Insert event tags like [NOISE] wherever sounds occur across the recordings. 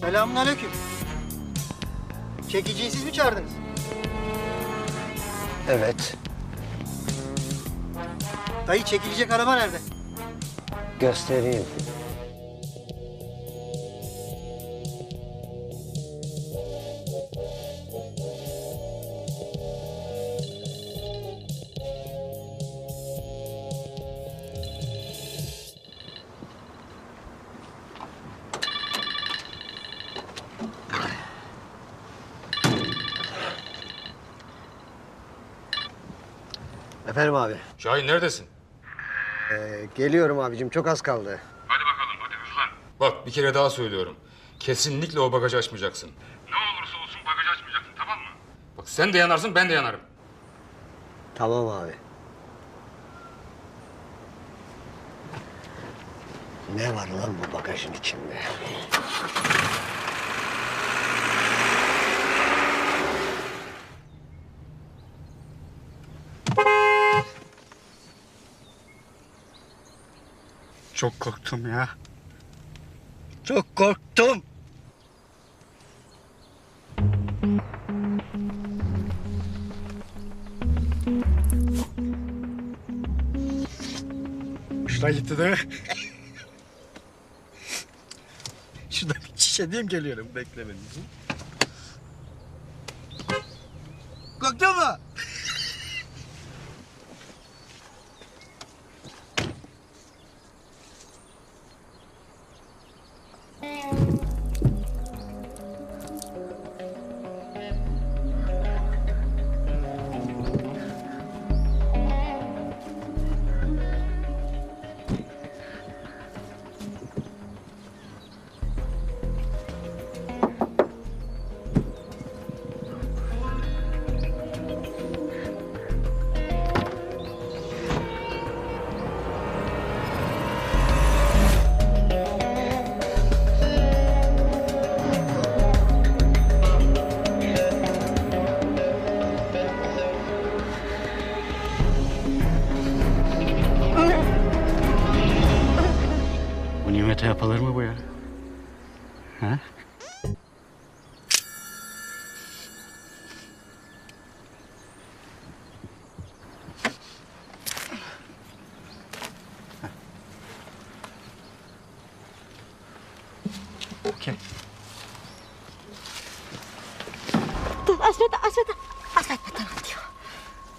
Selamünaleyküm. Çekiciyi siz mi çağırdınız? Evet. Dayı çekilecek araba nerede? Göstereyim. Efendim abi. Şahin neredesin? Ee, geliyorum abicim çok az kaldı. Hadi bakalım hadi hızlan. Bak bir kere daha söylüyorum. Kesinlikle o bagajı açmayacaksın. Ne olursa olsun bagajı açmayacaksın tamam mı? Bak sen de yanarsın ben de yanarım. Tamam abi. Ne var lan bu bagajın içinde? Çok korktum ya. Çok korktum. Hoşuna gitti değil mi? [LAUGHS] Şurada bir şişe geliyorum bekle beni. Korktun mu? Aspetta, aspetta, aspetta un attimo.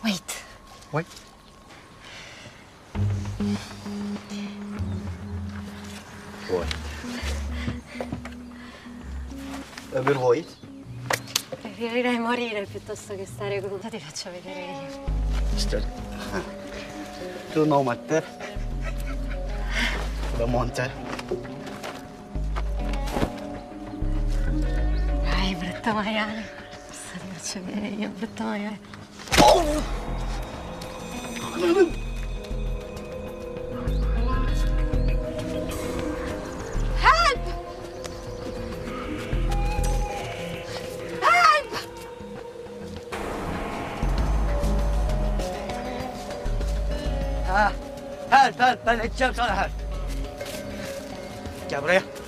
Wait. Vay. Void. Öbür void. Preferirei morire piuttosto che stare con te. Ti faccio vedere io. İşte. Tu nomatte. Bu da monte. Dai, brutto maiale. Adesso ti faccio vedere io, brutto maiale. Help! Help! Ha. Help help ben edeceğim sana help. Gel buraya.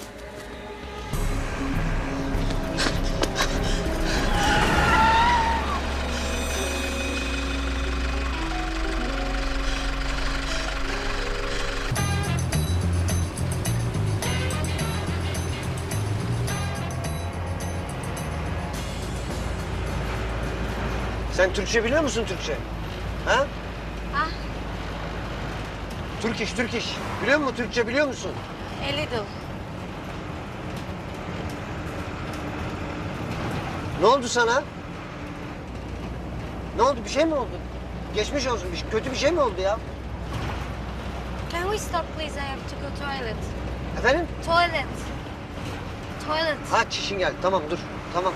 Sen Türkçe biliyor musun Türkçe? Ha? Ah. Türk iş, Türk iş. Biliyor musun Türkçe biliyor musun? A little. Ne oldu sana? Ne oldu? Bir şey mi oldu? Geçmiş olsun. Bir, kötü bir şey mi oldu ya? Can we stop please? I have to go toilet. Efendim? Toilet. Toilet. Ha çişin geldi. Tamam dur. Tamam.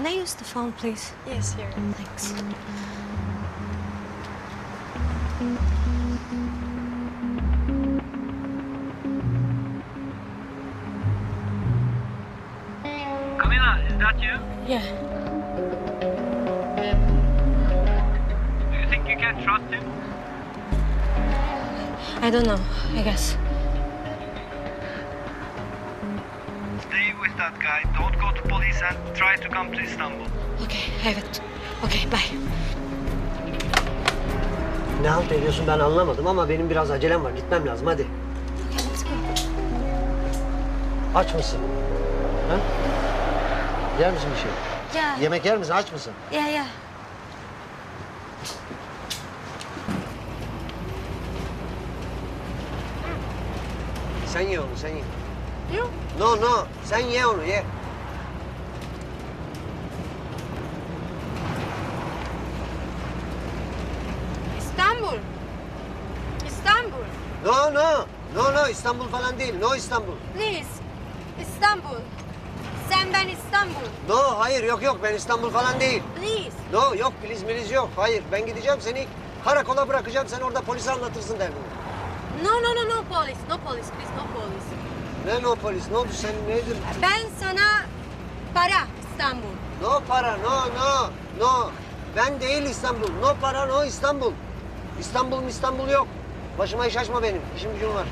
Can I use the phone, please? Yes, here. Mm, thanks. Camila, is that you? Yeah. Do you think you can trust him? I don't know, I guess. Stay with that guy. Don't go to police and try to come to Istanbul. Okay, it. Okay, bye. Ne halt ediyorsun ben anlamadım ama benim biraz acelem var. Gitmem lazım hadi. Okay, let's go. Aç mısın? Ha? Yer misin bir şey? Yeah. Yemek yer misin? Aç mısın? Yeah, yeah. Sen ye onu sen ye. You? No no sen ye onu ye. İstanbul. İstanbul. No no. No no İstanbul falan değil. No İstanbul. Please. İstanbul. Sen ben İstanbul. No hayır yok yok ben İstanbul falan değil. Please. No yok filiz miliz yok. Hayır ben gideceğim seni karakola bırakacağım. Sen orada polise anlatırsın derdini. No, no, no, no police. No police, please, no police. Ne no polis ne oldu sen nedir? Ben sana para İstanbul. No para no no no. Ben değil İstanbul. No para no İstanbul. İstanbul İstanbul yok. Başıma iş açma benim. İşim gücüm var.